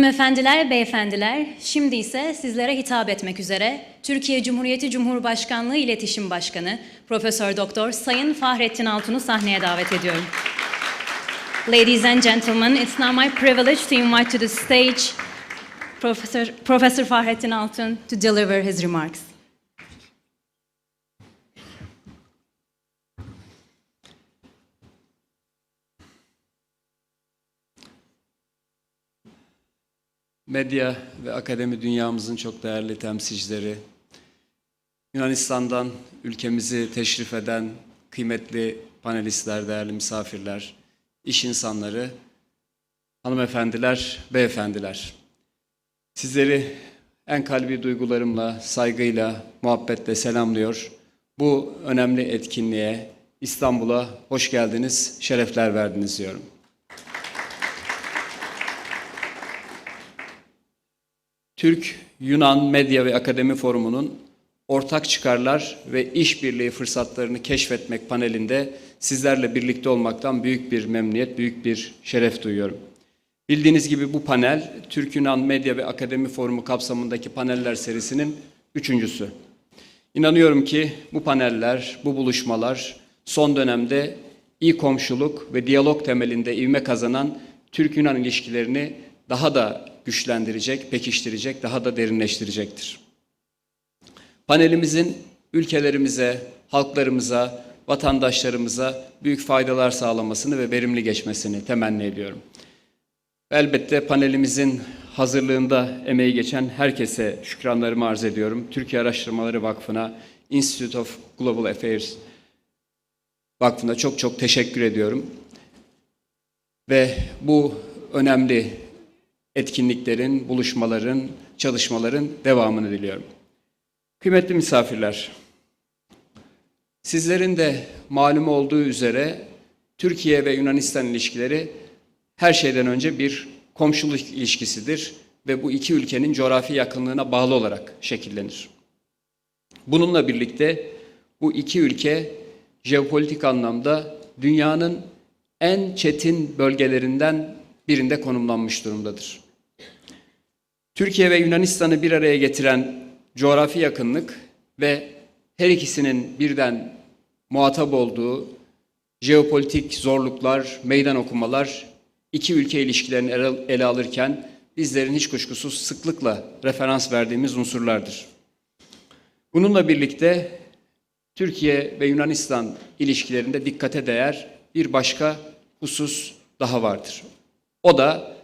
Hanımefendiler, beyefendiler, şimdi ise sizlere hitap etmek üzere Türkiye Cumhuriyeti Cumhurbaşkanlığı İletişim Başkanı Profesör Doktor Sayın Fahrettin Altun'u sahneye davet ediyorum. Ladies and gentlemen, it's now my privilege to invite to the stage Professor, Professor Fahrettin Altun to deliver his remarks. Medya ve akademi dünyamızın çok değerli temsilcileri, Yunanistan'dan ülkemizi teşrif eden kıymetli panelistler, değerli misafirler, iş insanları, hanımefendiler, beyefendiler. Sizleri en kalbi duygularımla, saygıyla, muhabbetle selamlıyor. Bu önemli etkinliğe, İstanbul'a hoş geldiniz, şerefler verdiniz diyorum. Türk-Yunan Medya ve Akademi Forumu'nun ortak çıkarlar ve işbirliği fırsatlarını keşfetmek panelinde sizlerle birlikte olmaktan büyük bir memnuniyet, büyük bir şeref duyuyorum. Bildiğiniz gibi bu panel Türk-Yunan Medya ve Akademi Forumu kapsamındaki paneller serisinin üçüncüsü. İnanıyorum ki bu paneller, bu buluşmalar son dönemde iyi komşuluk ve diyalog temelinde ivme kazanan Türk-Yunan ilişkilerini daha da güçlendirecek, pekiştirecek, daha da derinleştirecektir. Panelimizin ülkelerimize, halklarımıza, vatandaşlarımıza büyük faydalar sağlamasını ve verimli geçmesini temenni ediyorum. Elbette panelimizin hazırlığında emeği geçen herkese şükranlarımı arz ediyorum. Türkiye Araştırmaları Vakfı'na, Institute of Global Affairs Vakfı'na çok çok teşekkür ediyorum. Ve bu önemli etkinliklerin, buluşmaların, çalışmaların devamını diliyorum. Kıymetli misafirler, sizlerin de malum olduğu üzere Türkiye ve Yunanistan ilişkileri her şeyden önce bir komşuluk ilişkisidir ve bu iki ülkenin coğrafi yakınlığına bağlı olarak şekillenir. Bununla birlikte bu iki ülke jeopolitik anlamda dünyanın en çetin bölgelerinden birinde konumlanmış durumdadır. Türkiye ve Yunanistan'ı bir araya getiren coğrafi yakınlık ve her ikisinin birden muhatap olduğu jeopolitik zorluklar, meydan okumalar iki ülke ilişkilerini ele- alırken bizlerin hiç kuşkusuz sıklıkla referans verdiğimiz unsurlardır. Bununla birlikte Türkiye ve Yunanistan ilişkilerinde dikkate değer bir başka husus daha vardır. O da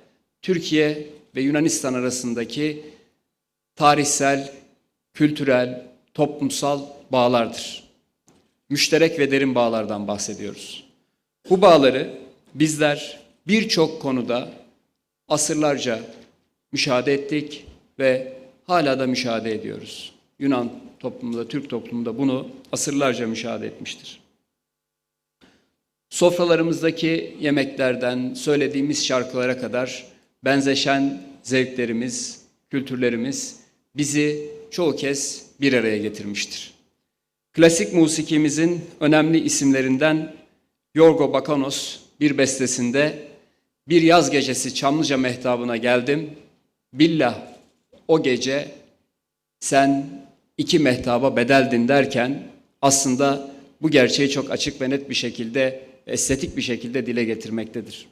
Türkiye ve Yunanistan arasındaki tarihsel, kültürel, toplumsal bağlardır. Müşterek ve derin bağlardan bahsediyoruz. Bu bağları bizler birçok konuda asırlarca müşahede ettik ve hala da müşahede ediyoruz. Yunan toplumunda, Türk toplumunda bunu asırlarca müşahede etmiştir. Sofralarımızdaki yemeklerden söylediğimiz şarkılara kadar benzeşen zevklerimiz, kültürlerimiz bizi çoğu kez bir araya getirmiştir. Klasik musikimizin önemli isimlerinden Yorgo Bakanos bir bestesinde bir yaz gecesi Çamlıca mehtabına geldim. Billah o gece sen iki mehtaba bedeldin derken aslında bu gerçeği çok açık ve net bir şekilde, estetik bir şekilde dile getirmektedir.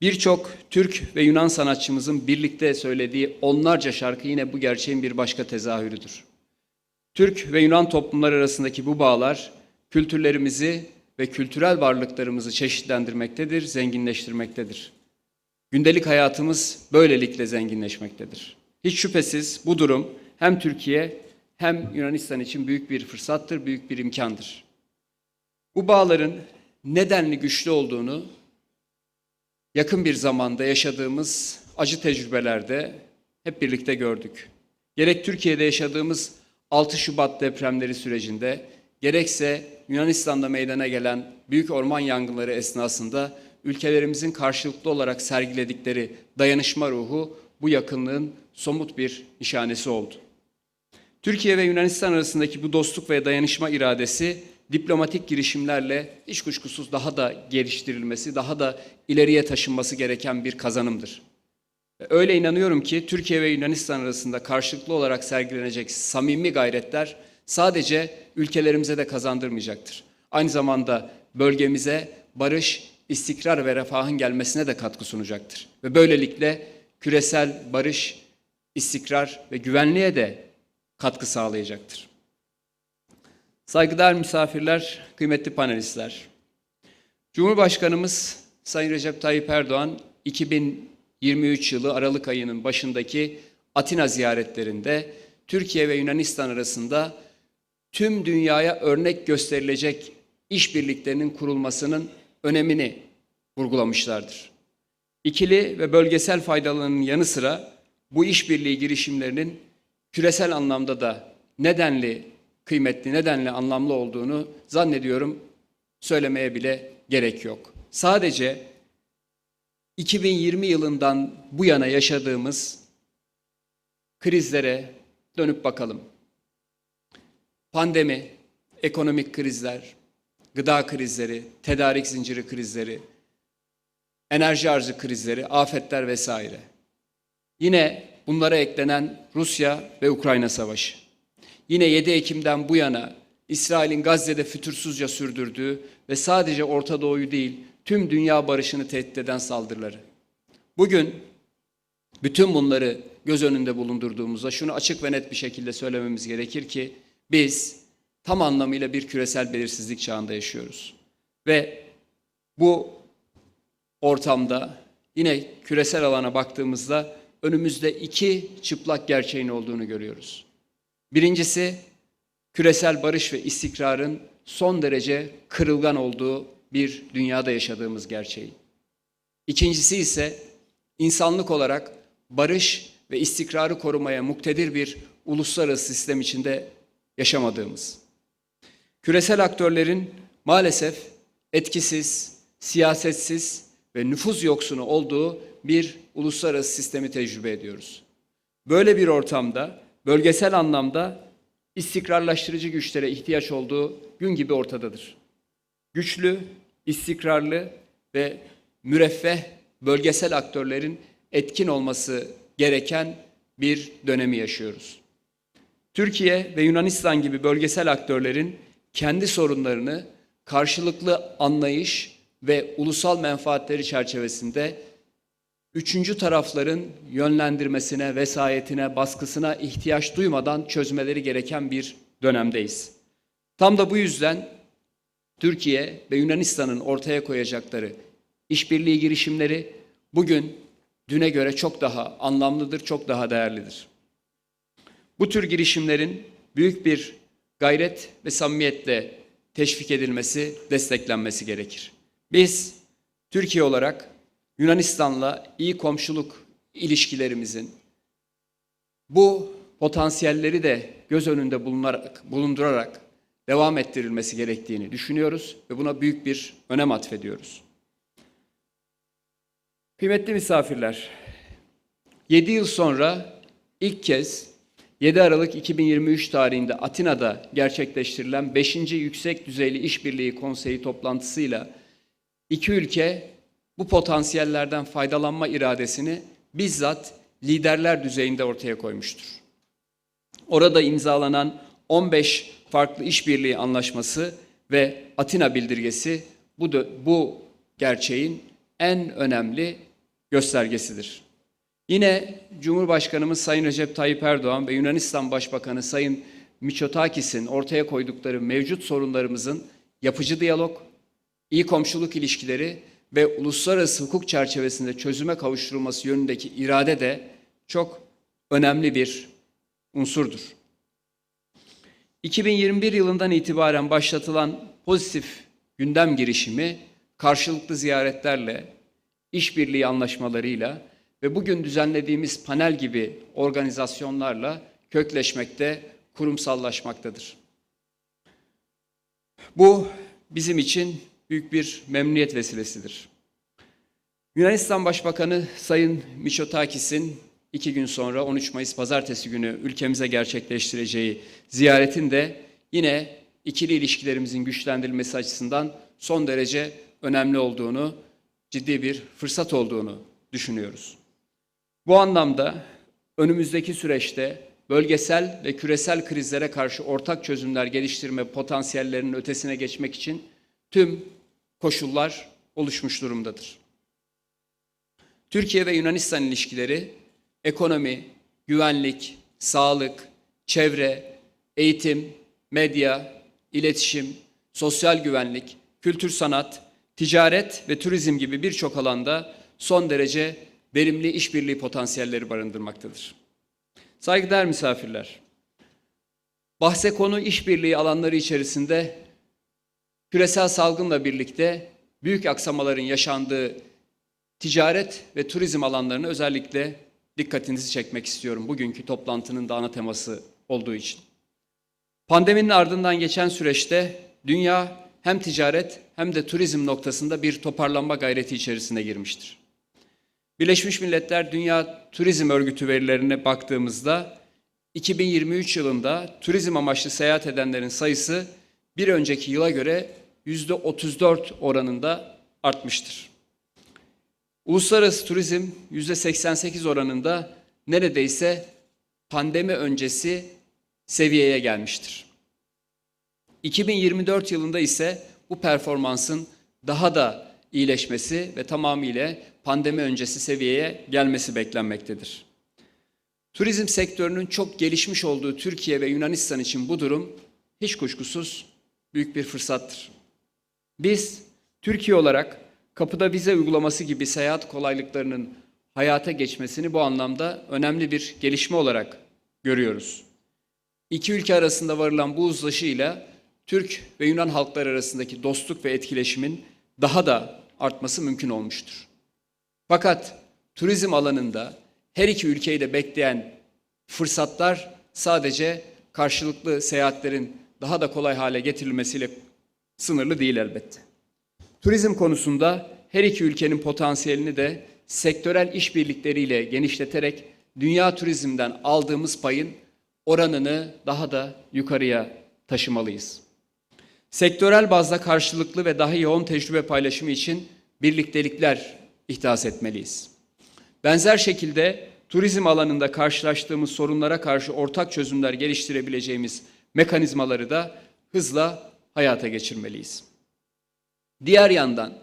Birçok Türk ve Yunan sanatçımızın birlikte söylediği onlarca şarkı yine bu gerçeğin bir başka tezahürüdür. Türk ve Yunan toplumları arasındaki bu bağlar kültürlerimizi ve kültürel varlıklarımızı çeşitlendirmektedir, zenginleştirmektedir. Gündelik hayatımız böylelikle zenginleşmektedir. Hiç şüphesiz bu durum hem Türkiye hem Yunanistan için büyük bir fırsattır, büyük bir imkandır. Bu bağların nedenli güçlü olduğunu yakın bir zamanda yaşadığımız acı tecrübelerde hep birlikte gördük. Gerek Türkiye'de yaşadığımız 6 Şubat depremleri sürecinde, gerekse Yunanistan'da meydana gelen büyük orman yangınları esnasında ülkelerimizin karşılıklı olarak sergiledikleri dayanışma ruhu bu yakınlığın somut bir nişanesi oldu. Türkiye ve Yunanistan arasındaki bu dostluk ve dayanışma iradesi diplomatik girişimlerle hiç kuşkusuz daha da geliştirilmesi, daha da ileriye taşınması gereken bir kazanımdır. Öyle inanıyorum ki Türkiye ve Yunanistan arasında karşılıklı olarak sergilenecek samimi gayretler sadece ülkelerimize de kazandırmayacaktır. Aynı zamanda bölgemize barış, istikrar ve refahın gelmesine de katkı sunacaktır. Ve böylelikle küresel barış, istikrar ve güvenliğe de katkı sağlayacaktır. Saygıdeğer misafirler, kıymetli panelistler. Cumhurbaşkanımız Sayın Recep Tayyip Erdoğan 2023 yılı Aralık ayının başındaki Atina ziyaretlerinde Türkiye ve Yunanistan arasında tüm dünyaya örnek gösterilecek işbirliklerinin kurulmasının önemini vurgulamışlardır. İkili ve bölgesel faydalarının yanı sıra bu işbirliği girişimlerinin küresel anlamda da nedenli, kıymetli, nedenli anlamlı olduğunu zannediyorum söylemeye bile gerek yok. Sadece 2020 yılından bu yana yaşadığımız krizlere dönüp bakalım. Pandemi, ekonomik krizler, gıda krizleri, tedarik zinciri krizleri, enerji arzı krizleri, afetler vesaire. Yine bunlara eklenen Rusya ve Ukrayna savaşı. Yine 7 Ekim'den bu yana İsrail'in Gazze'de fütursuzca sürdürdüğü ve sadece Orta Doğu'yu değil tüm dünya barışını tehdit eden saldırıları. Bugün bütün bunları göz önünde bulundurduğumuzda şunu açık ve net bir şekilde söylememiz gerekir ki biz tam anlamıyla bir küresel belirsizlik çağında yaşıyoruz. Ve bu ortamda yine küresel alana baktığımızda önümüzde iki çıplak gerçeğin olduğunu görüyoruz. Birincisi küresel barış ve istikrarın son derece kırılgan olduğu bir dünyada yaşadığımız gerçeği. İkincisi ise insanlık olarak barış ve istikrarı korumaya muktedir bir uluslararası sistem içinde yaşamadığımız. Küresel aktörlerin maalesef etkisiz, siyasetsiz ve nüfuz yoksunu olduğu bir uluslararası sistemi tecrübe ediyoruz. Böyle bir ortamda bölgesel anlamda istikrarlaştırıcı güçlere ihtiyaç olduğu gün gibi ortadadır. Güçlü, istikrarlı ve müreffeh bölgesel aktörlerin etkin olması gereken bir dönemi yaşıyoruz. Türkiye ve Yunanistan gibi bölgesel aktörlerin kendi sorunlarını karşılıklı anlayış ve ulusal menfaatleri çerçevesinde üçüncü tarafların yönlendirmesine, vesayetine, baskısına ihtiyaç duymadan çözmeleri gereken bir dönemdeyiz. Tam da bu yüzden Türkiye ve Yunanistan'ın ortaya koyacakları işbirliği girişimleri bugün düne göre çok daha anlamlıdır, çok daha değerlidir. Bu tür girişimlerin büyük bir gayret ve samimiyetle teşvik edilmesi, desteklenmesi gerekir. Biz Türkiye olarak Yunanistan'la iyi komşuluk ilişkilerimizin bu potansiyelleri de göz önünde bulunarak, bulundurarak devam ettirilmesi gerektiğini düşünüyoruz ve buna büyük bir önem atfediyoruz. Kıymetli misafirler, 7 yıl sonra ilk kez 7 Aralık 2023 tarihinde Atina'da gerçekleştirilen 5. Yüksek Düzeyli İşbirliği Konseyi toplantısıyla iki ülke bu potansiyellerden faydalanma iradesini bizzat liderler düzeyinde ortaya koymuştur. Orada imzalanan 15 farklı işbirliği anlaşması ve Atina bildirgesi bu, bu gerçeğin en önemli göstergesidir. Yine Cumhurbaşkanımız Sayın Recep Tayyip Erdoğan ve Yunanistan Başbakanı Sayın Mitsotakis'in ortaya koydukları mevcut sorunlarımızın yapıcı diyalog, iyi komşuluk ilişkileri ve uluslararası hukuk çerçevesinde çözüme kavuşturulması yönündeki irade de çok önemli bir unsurdur. 2021 yılından itibaren başlatılan pozitif gündem girişimi karşılıklı ziyaretlerle, işbirliği anlaşmalarıyla ve bugün düzenlediğimiz panel gibi organizasyonlarla kökleşmekte, kurumsallaşmaktadır. Bu bizim için büyük bir memnuniyet vesilesidir. Yunanistan Başbakanı Sayın Mitsotakis'in iki gün sonra 13 Mayıs Pazartesi günü ülkemize gerçekleştireceği ziyaretin de yine ikili ilişkilerimizin güçlendirilmesi açısından son derece önemli olduğunu, ciddi bir fırsat olduğunu düşünüyoruz. Bu anlamda önümüzdeki süreçte bölgesel ve küresel krizlere karşı ortak çözümler geliştirme potansiyellerinin ötesine geçmek için tüm koşullar oluşmuş durumdadır. Türkiye ve Yunanistan ilişkileri ekonomi, güvenlik, sağlık, çevre, eğitim, medya, iletişim, sosyal güvenlik, kültür sanat, ticaret ve turizm gibi birçok alanda son derece verimli işbirliği potansiyelleri barındırmaktadır. Saygıdeğer misafirler, bahse konu işbirliği alanları içerisinde küresel salgınla birlikte büyük aksamaların yaşandığı ticaret ve turizm alanlarına özellikle dikkatinizi çekmek istiyorum bugünkü toplantının da ana teması olduğu için. Pandeminin ardından geçen süreçte dünya hem ticaret hem de turizm noktasında bir toparlanma gayreti içerisine girmiştir. Birleşmiş Milletler Dünya Turizm Örgütü verilerine baktığımızda 2023 yılında turizm amaçlı seyahat edenlerin sayısı bir önceki yıla göre yüzde 34 oranında artmıştır. Uluslararası turizm yüzde 88 oranında neredeyse pandemi öncesi seviyeye gelmiştir. 2024 yılında ise bu performansın daha da iyileşmesi ve tamamıyla pandemi öncesi seviyeye gelmesi beklenmektedir. Turizm sektörünün çok gelişmiş olduğu Türkiye ve Yunanistan için bu durum hiç kuşkusuz büyük bir fırsattır. Biz Türkiye olarak kapıda vize uygulaması gibi seyahat kolaylıklarının hayata geçmesini bu anlamda önemli bir gelişme olarak görüyoruz. İki ülke arasında varılan bu uzlaşıyla Türk ve Yunan halkları arasındaki dostluk ve etkileşimin daha da artması mümkün olmuştur. Fakat turizm alanında her iki ülkeyi de bekleyen fırsatlar sadece karşılıklı seyahatlerin daha da kolay hale getirilmesiyle sınırlı değil elbette. Turizm konusunda her iki ülkenin potansiyelini de sektörel işbirlikleriyle genişleterek dünya turizmden aldığımız payın oranını daha da yukarıya taşımalıyız. Sektörel bazda karşılıklı ve daha yoğun tecrübe paylaşımı için birliktelikler ihdas etmeliyiz. Benzer şekilde turizm alanında karşılaştığımız sorunlara karşı ortak çözümler geliştirebileceğimiz mekanizmaları da hızla hayata geçirmeliyiz. Diğer yandan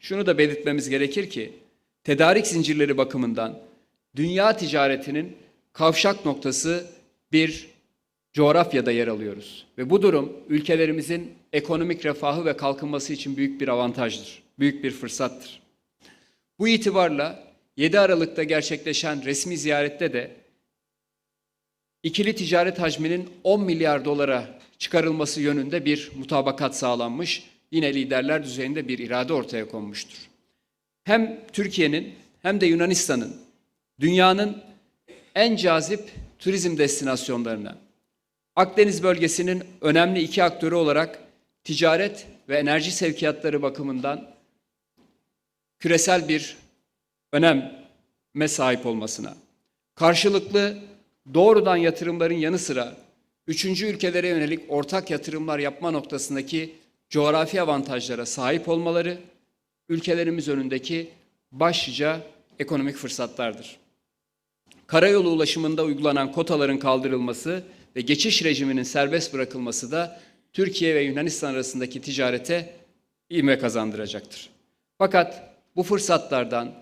şunu da belirtmemiz gerekir ki tedarik zincirleri bakımından dünya ticaretinin kavşak noktası bir coğrafyada yer alıyoruz. Ve bu durum ülkelerimizin ekonomik refahı ve kalkınması için büyük bir avantajdır, büyük bir fırsattır. Bu itibarla 7 Aralık'ta gerçekleşen resmi ziyarette de ikili ticaret hacminin 10 milyar dolara çıkarılması yönünde bir mutabakat sağlanmış. Yine liderler düzeyinde bir irade ortaya konmuştur. Hem Türkiye'nin hem de Yunanistan'ın dünyanın en cazip turizm destinasyonlarına, Akdeniz bölgesinin önemli iki aktörü olarak ticaret ve enerji sevkiyatları bakımından küresel bir öneme sahip olmasına, karşılıklı doğrudan yatırımların yanı sıra üçüncü ülkelere yönelik ortak yatırımlar yapma noktasındaki coğrafi avantajlara sahip olmaları ülkelerimiz önündeki başlıca ekonomik fırsatlardır. Karayolu ulaşımında uygulanan kotaların kaldırılması ve geçiş rejiminin serbest bırakılması da Türkiye ve Yunanistan arasındaki ticarete ivme kazandıracaktır. Fakat bu fırsatlardan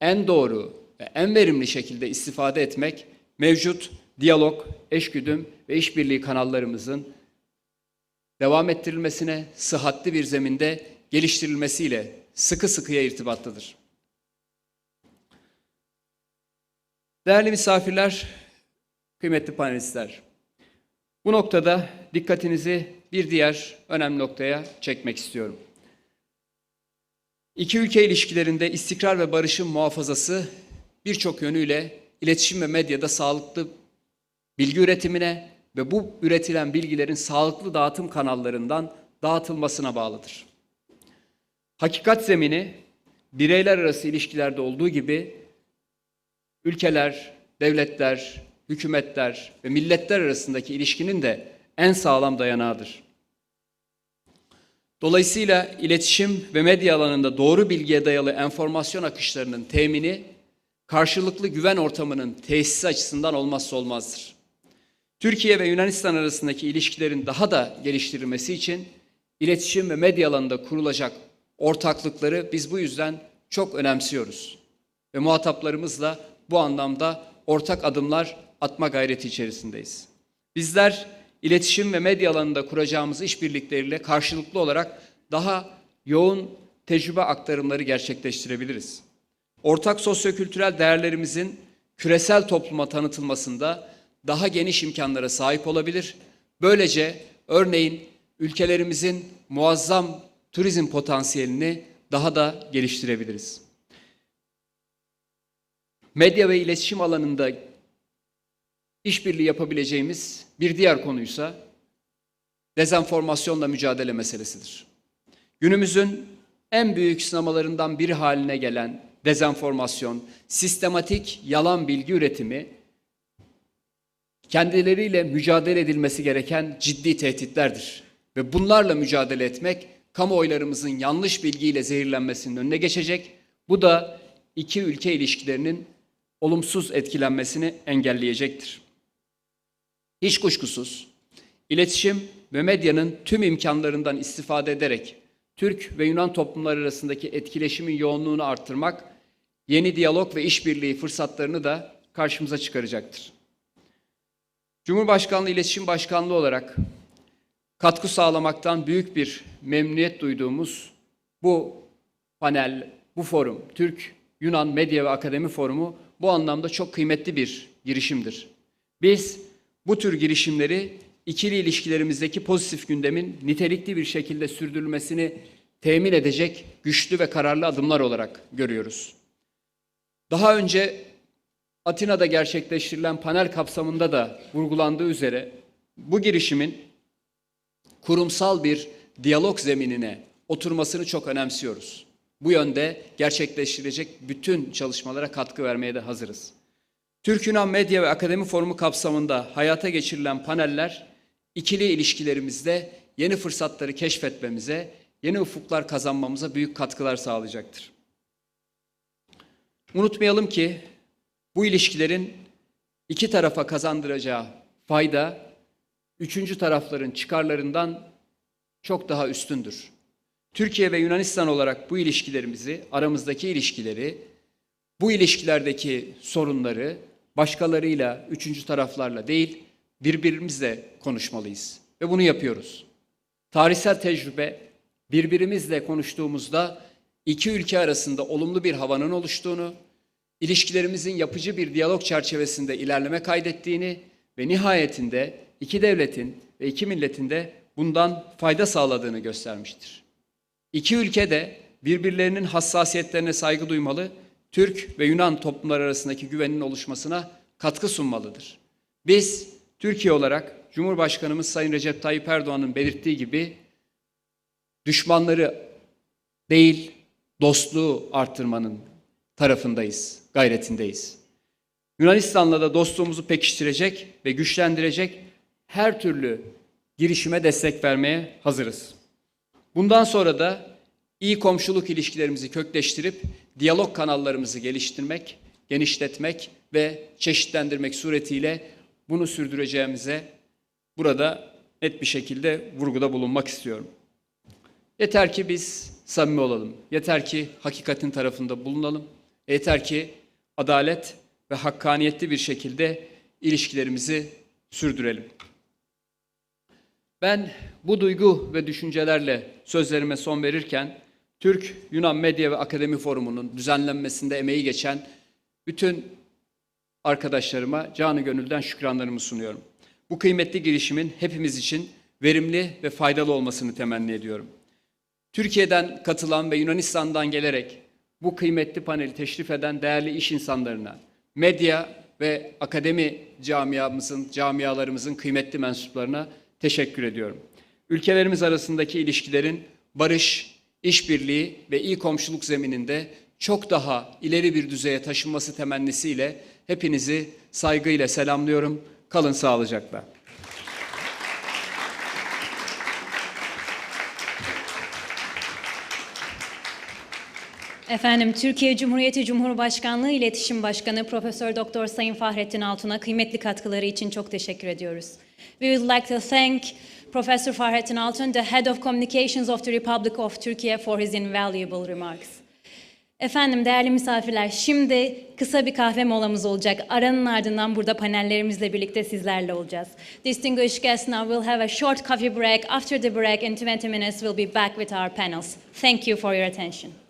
en doğru ve en verimli şekilde istifade etmek mevcut diyalog, eşgüdüm ve işbirliği kanallarımızın devam ettirilmesine, sıhhatli bir zeminde geliştirilmesiyle sıkı sıkıya irtibatlıdır. Değerli misafirler, kıymetli panelistler, bu noktada dikkatinizi bir diğer önemli noktaya çekmek istiyorum. İki ülke ilişkilerinde istikrar ve barışın muhafazası birçok yönüyle iletişim ve medyada sağlıklı bilgi üretimine ve bu üretilen bilgilerin sağlıklı dağıtım kanallarından dağıtılmasına bağlıdır. Hakikat zemini bireyler arası ilişkilerde olduğu gibi ülkeler, devletler, hükümetler ve milletler arasındaki ilişkinin de en sağlam dayanağıdır. Dolayısıyla iletişim ve medya alanında doğru bilgiye dayalı enformasyon akışlarının temini karşılıklı güven ortamının tesisi açısından olmazsa olmazdır. Türkiye ve Yunanistan arasındaki ilişkilerin daha da geliştirilmesi için iletişim ve medya alanında kurulacak ortaklıkları biz bu yüzden çok önemsiyoruz. Ve muhataplarımızla bu anlamda ortak adımlar atma gayreti içerisindeyiz. Bizler iletişim ve medya alanında kuracağımız işbirlikleriyle karşılıklı olarak daha yoğun tecrübe aktarımları gerçekleştirebiliriz. Ortak sosyokültürel değerlerimizin küresel topluma tanıtılmasında daha geniş imkanlara sahip olabilir. Böylece örneğin ülkelerimizin muazzam turizm potansiyelini daha da geliştirebiliriz. Medya ve iletişim alanında işbirliği yapabileceğimiz bir diğer konuysa dezenformasyonla mücadele meselesidir. Günümüzün en büyük sınamalarından biri haline gelen dezenformasyon, sistematik yalan bilgi üretimi kendileriyle mücadele edilmesi gereken ciddi tehditlerdir. Ve bunlarla mücadele etmek kamuoylarımızın yanlış bilgiyle zehirlenmesinin önüne geçecek. Bu da iki ülke ilişkilerinin olumsuz etkilenmesini engelleyecektir. Hiç kuşkusuz iletişim ve medyanın tüm imkanlarından istifade ederek Türk ve Yunan toplumları arasındaki etkileşimin yoğunluğunu arttırmak, yeni diyalog ve işbirliği fırsatlarını da karşımıza çıkaracaktır. Cumhurbaşkanlığı İletişim Başkanlığı olarak katkı sağlamaktan büyük bir memnuniyet duyduğumuz bu panel, bu forum, Türk Yunan Medya ve Akademi Forumu bu anlamda çok kıymetli bir girişimdir. Biz bu tür girişimleri ikili ilişkilerimizdeki pozitif gündemin nitelikli bir şekilde sürdürülmesini temin edecek güçlü ve kararlı adımlar olarak görüyoruz. Daha önce Atina'da gerçekleştirilen panel kapsamında da vurgulandığı üzere bu girişimin kurumsal bir diyalog zeminine oturmasını çok önemsiyoruz. Bu yönde gerçekleştirecek bütün çalışmalara katkı vermeye de hazırız. Türk-Yunan Medya ve Akademi Forumu kapsamında hayata geçirilen paneller ikili ilişkilerimizde yeni fırsatları keşfetmemize, yeni ufuklar kazanmamıza büyük katkılar sağlayacaktır. Unutmayalım ki bu ilişkilerin iki tarafa kazandıracağı fayda üçüncü tarafların çıkarlarından çok daha üstündür. Türkiye ve Yunanistan olarak bu ilişkilerimizi, aramızdaki ilişkileri, bu ilişkilerdeki sorunları başkalarıyla, üçüncü taraflarla değil, birbirimizle konuşmalıyız. Ve bunu yapıyoruz. Tarihsel tecrübe birbirimizle konuştuğumuzda iki ülke arasında olumlu bir havanın oluştuğunu, ilişkilerimizin yapıcı bir diyalog çerçevesinde ilerleme kaydettiğini ve nihayetinde iki devletin ve iki milletin de bundan fayda sağladığını göstermiştir. İki ülke de birbirlerinin hassasiyetlerine saygı duymalı, Türk ve Yunan toplumlar arasındaki güvenin oluşmasına katkı sunmalıdır. Biz Türkiye olarak Cumhurbaşkanımız Sayın Recep Tayyip Erdoğan'ın belirttiği gibi düşmanları değil dostluğu arttırmanın tarafındayız, gayretindeyiz. Yunanistan'la da dostluğumuzu pekiştirecek ve güçlendirecek her türlü girişime destek vermeye hazırız. Bundan sonra da iyi komşuluk ilişkilerimizi kökleştirip diyalog kanallarımızı geliştirmek, genişletmek ve çeşitlendirmek suretiyle bunu sürdüreceğimize burada net bir şekilde vurguda bulunmak istiyorum. Yeter ki biz samimi olalım. Yeter ki hakikatin tarafında bulunalım. Yeter ki adalet ve hakkaniyetli bir şekilde ilişkilerimizi sürdürelim. Ben bu duygu ve düşüncelerle sözlerime son verirken Türk Yunan Medya ve Akademi Forumu'nun düzenlenmesinde emeği geçen bütün arkadaşlarıma canı gönülden şükranlarımı sunuyorum. Bu kıymetli girişimin hepimiz için verimli ve faydalı olmasını temenni ediyorum. Türkiye'den katılan ve Yunanistan'dan gelerek bu kıymetli paneli teşrif eden değerli iş insanlarına, medya ve akademi camiamızın, camialarımızın kıymetli mensuplarına teşekkür ediyorum. Ülkelerimiz arasındaki ilişkilerin barış, işbirliği ve iyi komşuluk zemininde çok daha ileri bir düzeye taşınması temennisiyle hepinizi saygıyla selamlıyorum. Kalın sağlıcakla. Efendim Türkiye Cumhuriyeti Cumhurbaşkanlığı İletişim Başkanı Profesör Doktor Sayın Fahrettin Altun'a kıymetli katkıları için çok teşekkür ediyoruz. We would like to thank Professor Fahrettin Altun, the Head of Communications of the Republic of Turkey for his invaluable remarks. Efendim değerli misafirler şimdi kısa bir kahve molamız olacak. Aranın ardından burada panellerimizle birlikte sizlerle olacağız. Distinguished guests now will have a short coffee break. After the break in 20 minutes we'll be back with our panels. Thank you for your attention.